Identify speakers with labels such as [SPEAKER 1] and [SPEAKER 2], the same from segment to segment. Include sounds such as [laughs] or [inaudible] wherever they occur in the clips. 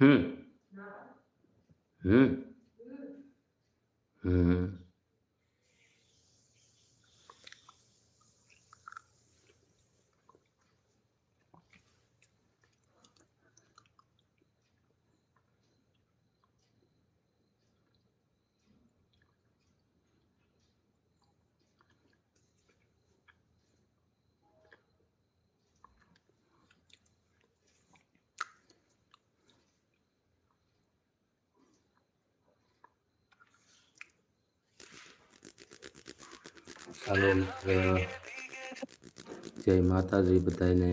[SPEAKER 1] હમ હમ ચાલો મિત્ર જય માતાજી બધાને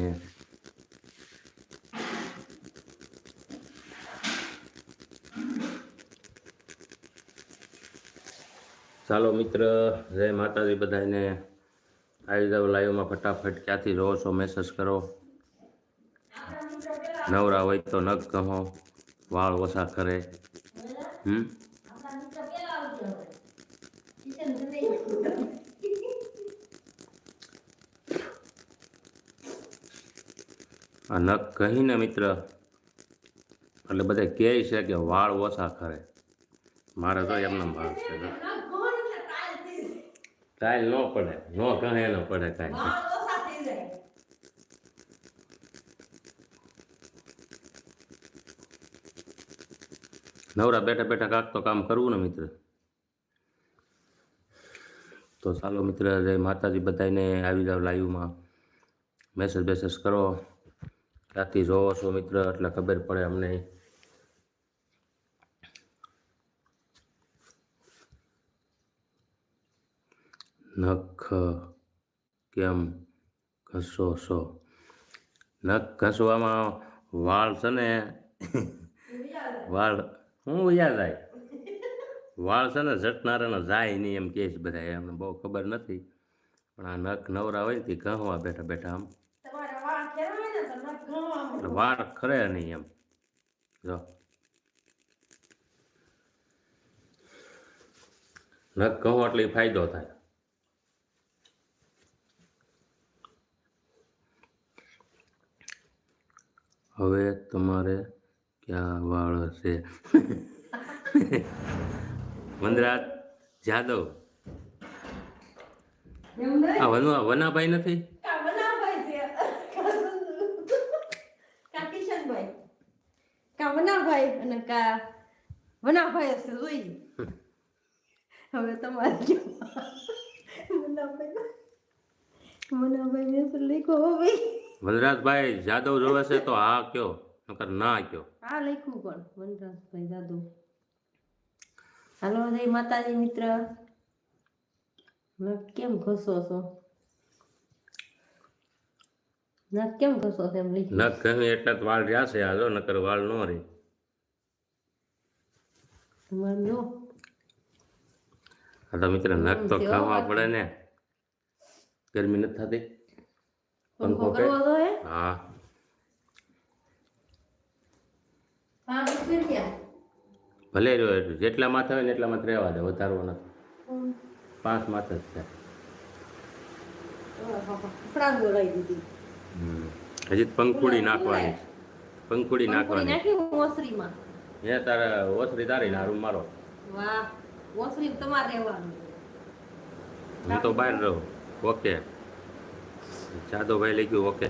[SPEAKER 1] ચાલો મિત્ર, જય માતાજી બધાને આવી જાવ લાઈવમાં ફટાફટ, ક્યાંથી રહો છો મેસેજ કરો. નવરા હોય તો નખ કહો વાળ ઓછા કરે. હમ આ નખ કહીને મિત્ર, એટલે બધા કહે છે કે વાળ ઓછા કરે. મારે તો એમને ભાગ છે. ટાઈલ ન પડે. ન કહે ન પડે કાંઈ. નવરા બેઠા બેઠા કાંક તો કામ કરવું ને મિત્ર. તો ચાલો મિત્ર, જય માતાજી બધાને આવી જાવ લાઈવમાં મેસેજ બેસેજ કરો. ક્યાંથી જોવો છો મિત્ર, એટલે ખબર પડે અમને. નખ કેમ ઘસો છો? નખ ઘસવામાં વાળ છે ને? વાળ, હું યાદ આવે વાળ છે ને ઝટનારાના જાય નહીં એમ કહે છે બધા, એમને બહુ ખબર નથી. પણ આ નખ નવરા હોય તે ઘસવા બેઠા બેઠા આમ. વાળ ખરે નહીં એમ. જો. નખ કહો એટલે ફાયદો થાય. હવે તમારે ક્યાં વાળ છે વનરાજ [laughs] જાદવ. આ વનાભાઈ નથી
[SPEAKER 2] કા વનાભાઈ અને કા વનાભાઈ હશે જોઈ હવે તમારે કેવું? વનાભાઈ વનાભાઈ મેં લખ્યો હો ભાઈ
[SPEAKER 1] વનરાજભાઈ જાદવ જોવે છે તો હા કયો નકર ના કયો
[SPEAKER 2] આ લખ્યું પણ વનરાજભાઈ જાદવ હાલો જય માતાજી મિત્ર કેમ ઘસો છો ના કેમ ઘસો છો એમ લખ્યું
[SPEAKER 1] નખ કહી એટલે જ વાળ રહ્યા છે આ જો નકર વાળ ન રહે
[SPEAKER 2] નો
[SPEAKER 1] તો મિત્ર નખ તો ખાવા પડે ને. ગરમી નથી થતી.
[SPEAKER 2] પંખો
[SPEAKER 1] પંખો
[SPEAKER 2] કરવો તો હે.
[SPEAKER 1] હા.
[SPEAKER 2] પાંચ રૂપિયા
[SPEAKER 1] ભલે રહ્યો એટલું જેટલા માથે હોય ને એટલા માથે રહેવા દે વધારવો નથી. પાંચ માથે જ છે. હજી પંખુડી નાખવાની પંખુડી
[SPEAKER 2] પંખુડી
[SPEAKER 1] નાખવાની.
[SPEAKER 2] નાખી ઓસરીમાં
[SPEAKER 1] એ તારે ઓસરી તારી ના રૂમ મારો.
[SPEAKER 2] વાહ ઓસરી તમારે રહેવાનું.
[SPEAKER 1] હું તો બહાર રહું ઓકે. જાદવભાઈ લખ્યું ઓકે.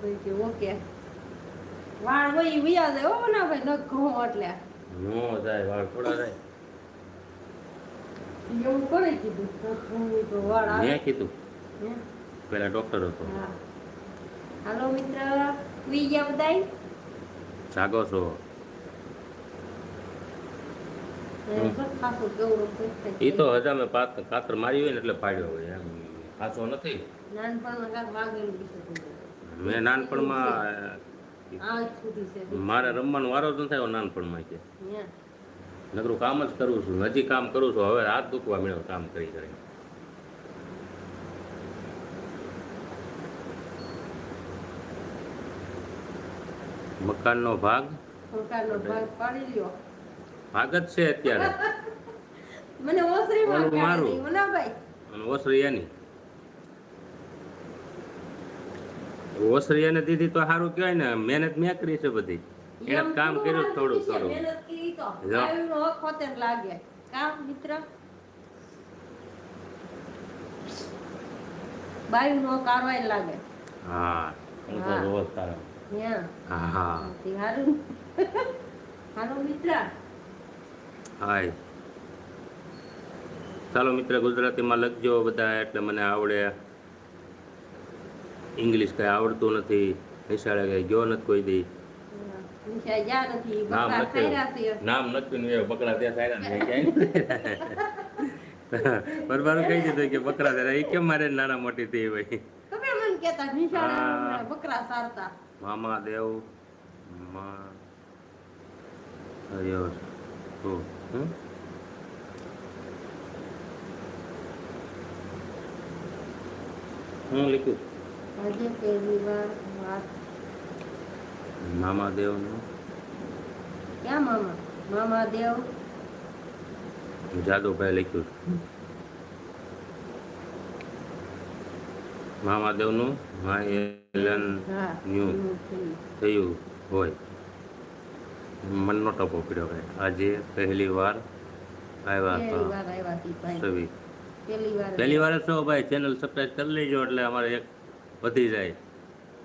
[SPEAKER 2] ભાઈ કે ઓકે. વાળ ભાઈ વિયા જાય હો ના ભાઈ ઘઉં એટલે.
[SPEAKER 1] નો જાય વાળ થોડા જાય.
[SPEAKER 2] એવું કોણે કીધું? તો વાળ આવે.
[SPEAKER 1] મેં કીધું.
[SPEAKER 2] હે?
[SPEAKER 1] પેલા ડોક્ટર હતો.
[SPEAKER 2] હા. હાલો મિત્ર વી ગયા બધાય?
[SPEAKER 1] જાગો છો. એ તો હજામે પાત કાતર મારી હોય ને એટલે પાડ્યો હોય એમ. ખાસો નથી? મેં નાનપણમાં મારે રમવાનો વારો જ ન થયો નાનપણમાં કે. નકરું કામ જ કરું છું. હજી કામ કરું છું. હવે હાથ દુખવા મળ્યો કામ કરી કરી મકાનનો ભાગ?
[SPEAKER 2] મકાનનો ભાગ પાડી લ્યો.
[SPEAKER 1] ભાગ જ છે અત્યારે. [laughs]
[SPEAKER 2] મને ઓસરીમાં
[SPEAKER 1] ઓલું મારું.
[SPEAKER 2] કાઢી મનાભાઈ
[SPEAKER 1] અને ઓસરી એની. ઓસરી એને દીધી તો સારું કહેવાય ને મહેનત મેં કરી છે બધી. એને કામ કર્યું થોડું થોડું
[SPEAKER 2] મહેનત કરી તો. હક હોતે લાગે. કામ મિત્ર? બાયુનો નો કારવાય લાગે.
[SPEAKER 1] હા હું તો
[SPEAKER 2] હા. [laughs]
[SPEAKER 1] હાય. ચાલો મિત્ર ગુજરાતીમાં લખજો બધા એટલે મને આવડે. ઇંગ્લિશ કઈ આવડતું નથી. નિશાળે કઈ ગયો નથી કોઈ દી. નામ નથી. બકરા ત્યાં બરબાર કહી દીધું કે બકરા ત્યાં એ કેમ મારે નાના મોટી થઈ ભાઈ
[SPEAKER 2] તમે મને કહેતા નિશાળે બકરા સારતા.
[SPEAKER 1] મામા દેવ હરિયો શું હમ? હું લખ્યું
[SPEAKER 2] આજે પહેલી વાર વાત
[SPEAKER 1] મામા દેવનું
[SPEAKER 2] ક્યાં મામા મામા દેવ
[SPEAKER 1] જાદુભાઈ લખ્યું છે. મામા દેવનું માયલન
[SPEAKER 2] હા
[SPEAKER 1] ન્યૂ
[SPEAKER 2] એવું થયું.
[SPEAKER 1] થયું હોય. મનનો ટપો પડ્યો ભાઈ આજે પહેલી વાર આવ્યા
[SPEAKER 2] પહેલી
[SPEAKER 1] હતા
[SPEAKER 2] વાર આવ્યા હતી ભાઈ.
[SPEAKER 1] સવી
[SPEAKER 2] પહેલી વાર
[SPEAKER 1] પહેલી વાર જ છો ભાઈ. ચેનલ સબસ્ક્રાઈબ કરી લેજો એટલે અમારે એક વધી જાય.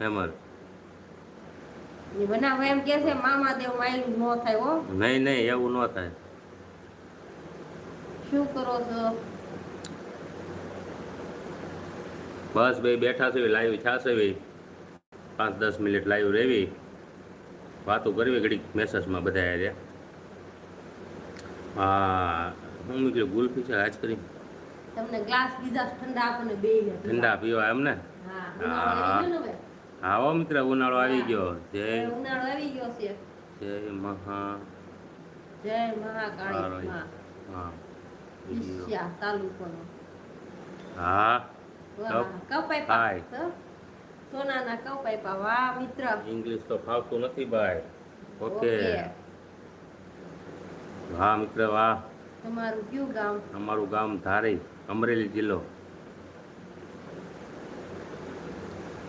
[SPEAKER 1] એમર
[SPEAKER 2] ઈ બનાવવા એમ કે છે મામા દેવ માયલું નો થાય હો.
[SPEAKER 1] નહીં નહીં એવું ન થાય.
[SPEAKER 2] શું કરો છો?
[SPEAKER 1] બસ ભાઈ બેઠા છે લાઈવ છાશે ભાઈ. પાંચ દસ મિનિટ લાઈવ રહેવી વાતો કરવી ઘડીક મેસેજમાં બધા રહ્યા. હા હું નીકળ્યું ગુલ્ફી છે આજ કરી.
[SPEAKER 2] તમને ગ્લાસ દીધા ઠંડા આપણને બે
[SPEAKER 1] ઠંડા પીવા
[SPEAKER 2] ઉનાળો ને
[SPEAKER 1] હા હો મિત્ર ઉનાળો આવી ગયો. જય.
[SPEAKER 2] ઉનાળો આવી ગયો છે.
[SPEAKER 1] જય મહા.
[SPEAKER 2] જય મહાકાળી.
[SPEAKER 1] હા.
[SPEAKER 2] ઈશ્યા તાલુકોનો.
[SPEAKER 1] હા.
[SPEAKER 2] વાહ, કપાયપા
[SPEAKER 1] હાય.
[SPEAKER 2] કપ આપ્યા વાહ મિત્ર.
[SPEAKER 1] ઇંગ્લિશ તો ફાવતું નથી ભાઈ. ઓકે વાહ મિત્ર વાહ.
[SPEAKER 2] તમારું કયું ગામ?
[SPEAKER 1] અમારું ગામ ધારી અમરેલી જિલ્લો.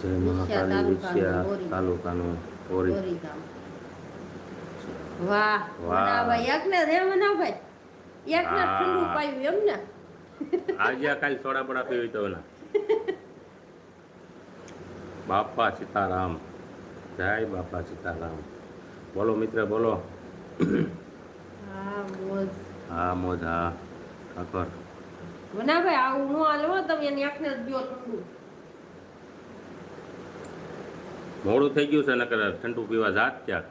[SPEAKER 1] જય મહાકાળી વિશ્યા તાલુકાનું ઓરી
[SPEAKER 2] વાહ
[SPEAKER 1] વાહ.
[SPEAKER 2] એકને રે મનાભાઈ એકને. ઠંડુ પાયું એમ ને
[SPEAKER 1] આજે કાલ સોડા બડા પીવી તો ના બાપા સીતારામ. જય બાપા સીતારામ. બોલો મિત્ર બોલો.
[SPEAKER 2] હા મોજ.
[SPEAKER 1] હા ઠાકોર.
[SPEAKER 2] મનાભાઈ આવું નો હાલે તમે એની આંખને જ ઠંડુ.
[SPEAKER 1] મોડું થઈ ગયું છે નકર ઠંડુ પીવા જાત ક્યાંક.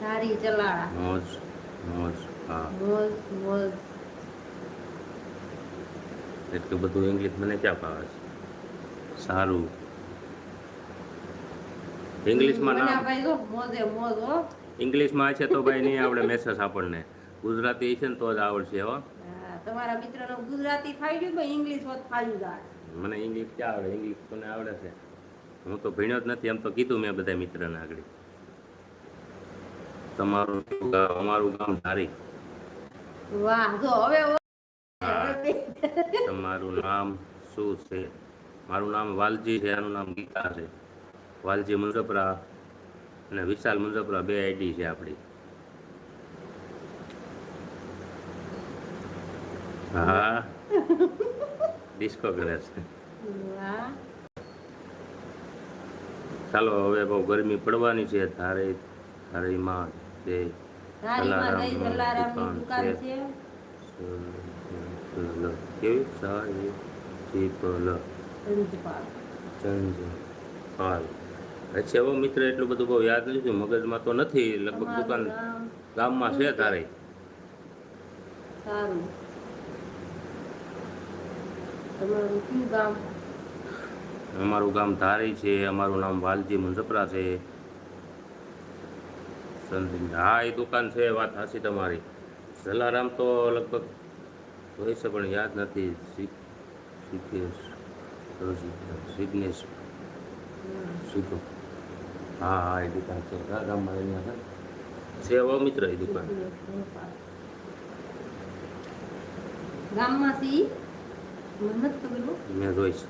[SPEAKER 2] ધારી ચલાડા
[SPEAKER 1] મોજ મોજ હા.
[SPEAKER 2] મોજ મોજ.
[SPEAKER 1] એટલું બધું ઇંગ્લિશ મને ક્યાં ભાવે છે? સારું. ઇંગ્લિશમાં
[SPEAKER 2] હો.
[SPEAKER 1] ઇંગ્લિશમાં છે તો ભાઈ નહીં આવડે મેસેજ આપણને. ગુજરાતી છે ને તો જ આવડશે હો.
[SPEAKER 2] તમારા મિત્રનો ગુજરાતી ગયું પણ ઇંગ્લિશ હોત ફાવી જાય
[SPEAKER 1] મને ઇંગ્લિશ ક્યાં આવડે? ઇંગ્લિશ કોને આવડે છે. હું તો ભણ્યો જ નથી એમ તો કીધું મેં બધા મિત્રને આગળ. તમારું અમારું ગામ ધારી.
[SPEAKER 2] વાહ જો હવે
[SPEAKER 1] તમારું નામ શું છે? મારું નામ વાલજી છે આનું નામ ગીતા છે. વાલજી મુંજપરા અને વિશાલ મુંજપરા બે આઈડી છે આપણી. હા. ડિસ્કો કરે છે ચાલો હવે બહુ ગરમી પડવાની છે
[SPEAKER 2] તારે તારે
[SPEAKER 1] માં
[SPEAKER 2] છે.
[SPEAKER 1] કેવી? સારી
[SPEAKER 2] સંજપાલ.
[SPEAKER 1] અચ્છા હવે મિત્ર એટલું બધું બહુ યાદ નથી મગજમાં તો નથી. લગભગ દુકાન ગામમાં છે તારે? અમારું ગામ ધારી છે. અમારું નામ વાલજી મુંજપરા છે. હા એ દુકાન છે. વાત હાસી તમારી. જલારામ તો લગભગ હોય છે પણ યાદ નથી. સિદ્ધેશ સિગ્નેશ
[SPEAKER 2] શું
[SPEAKER 1] સીધો હા હા એ દુકાન છે. ગામમાં એની હો મિત્ર એ દુકાન.
[SPEAKER 2] ગામમાં સી? મહેનત હો.
[SPEAKER 1] મેં રોઈશ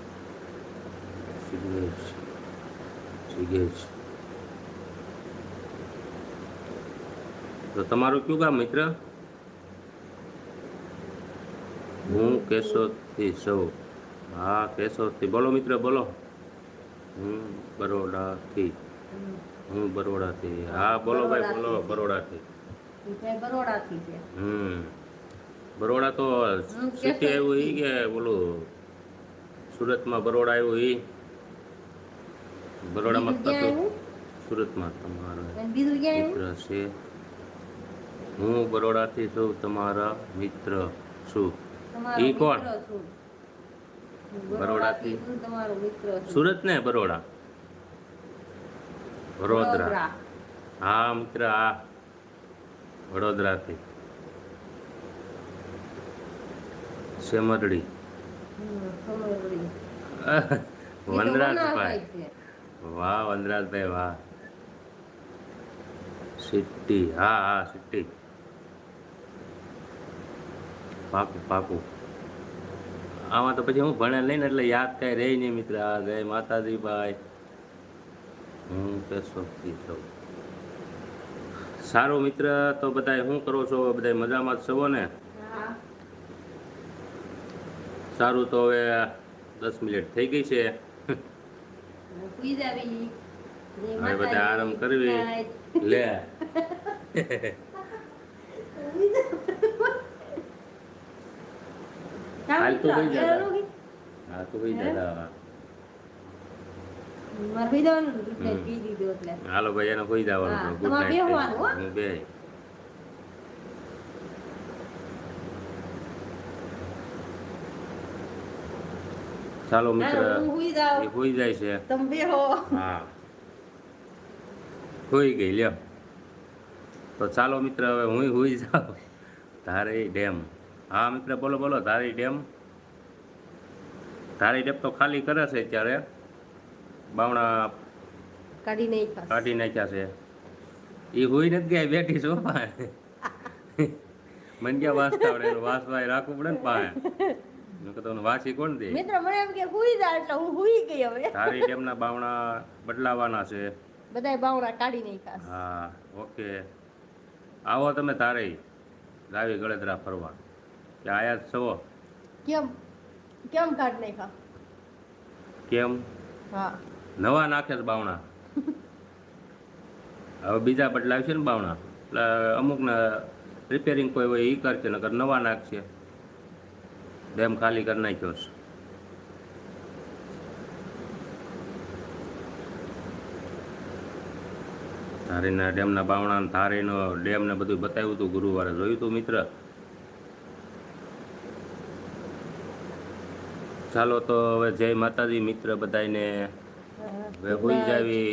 [SPEAKER 1] સિગ્નેશ તો તમારું કયું ગામ મિત્ર? હું કેશોદથી સૌ હા કેશોદથી બોલો મિત્ર બોલો. હું બરોડાથી. હું બરોડાથી. હા બોલો ભાઈ બોલો. બરોડાથી.
[SPEAKER 2] એ
[SPEAKER 1] હમ. બરોડા તો સિટી આવ્યું ઈ કે બોલું સુરતમાં બરોડા આવ્યું ઈ? બરોડામાં
[SPEAKER 2] તો
[SPEAKER 1] થતું? સુરતમાં તમારો મિત્ર છે. હું બરોડાથી છું તમારા મિત્ર છું.
[SPEAKER 2] એ
[SPEAKER 1] ઈ કોણ? બરોડાથી? સુરત ને બરોડા? વડોદરા. હા મિત્ર હા. વડોદરાથી. સેમરડી. [laughs] વનરાજભાઈ. વાહ વનરાજભાઈ વાહ. સિટ્ટી હા હા સિટ્ટી પાકું પાકું. આમાં તો પછી હું ભણેલ નહીં ને એટલે યાદ કાંઈ રહી નહીં મિત્ર આ જય માતાજી ભાઈ હું કેશોદથી છું સારું મિત્ર તો બધાય શું કરો છો? બધા મજામાં જ છો ને? સારું તો હવે દસ મિનિટ થઈ ગઈ છે. હવે બધા આરામ કરવી. લે. [laughs] [laughs] હાલ તો? હા તો ભાઈ દાદા. હાલો ભાઈ એને કોઈ ગુડ
[SPEAKER 2] હો?
[SPEAKER 1] બે ચાલો મિત્ર એ હોઈ જાય છે
[SPEAKER 2] તમે બેહો.
[SPEAKER 1] હા હોઈ ગઈ લ્યો તો ચાલો મિત્ર હવે હું હોઈ જાઉં તારે ડેમ હા મિત્ર બોલો બોલો ધારી ડેમ? ધારી ડેમ તો ખાલી કરે છે અત્યારે. બાવણા
[SPEAKER 2] કાઢી નહીં
[SPEAKER 1] કાઢી નાખ્યા છે. એ હોઈ નથી ગયા બેઠી છો મને ક્યાં વાંચતા આવડે એનું રાખવું પડે ને પાસે મેં કીધું "ઓને વાંચી કોણ દે?
[SPEAKER 2] મિત્ર મને એમ કે સુઈ જા એટલે હું સુઈ ગઈ હવે.
[SPEAKER 1] ધારી ડેમના બાવણા બદલાવાના છે.
[SPEAKER 2] બધાય કાઢી
[SPEAKER 1] હા ઓકે. આવો તમે તારે ગાવી ગળેદરા ફરવા. કે આયા છો?
[SPEAKER 2] કેમ? કેમ કાઢ નહીં
[SPEAKER 1] કેમ?
[SPEAKER 2] હા.
[SPEAKER 1] નવા નાખે છે બાવણા. હવે બીજા બદલાવશે ને બાવણા. એટલે અમુકને રિપેરિંગ કોઈ હોય એ કરશે નકર નવા નાખશે. ડેમ ખાલી કરી નાખ્યો છે. ધારીના ડેમના બાવણા ને ધારીનો ડેમ ને બધું બતાવ્યું હતું ગુરુવારે જોયું હતું મિત્ર? ચાલો તો હવે જય માતાજી મિત્ર બધાને હોઈ જાવી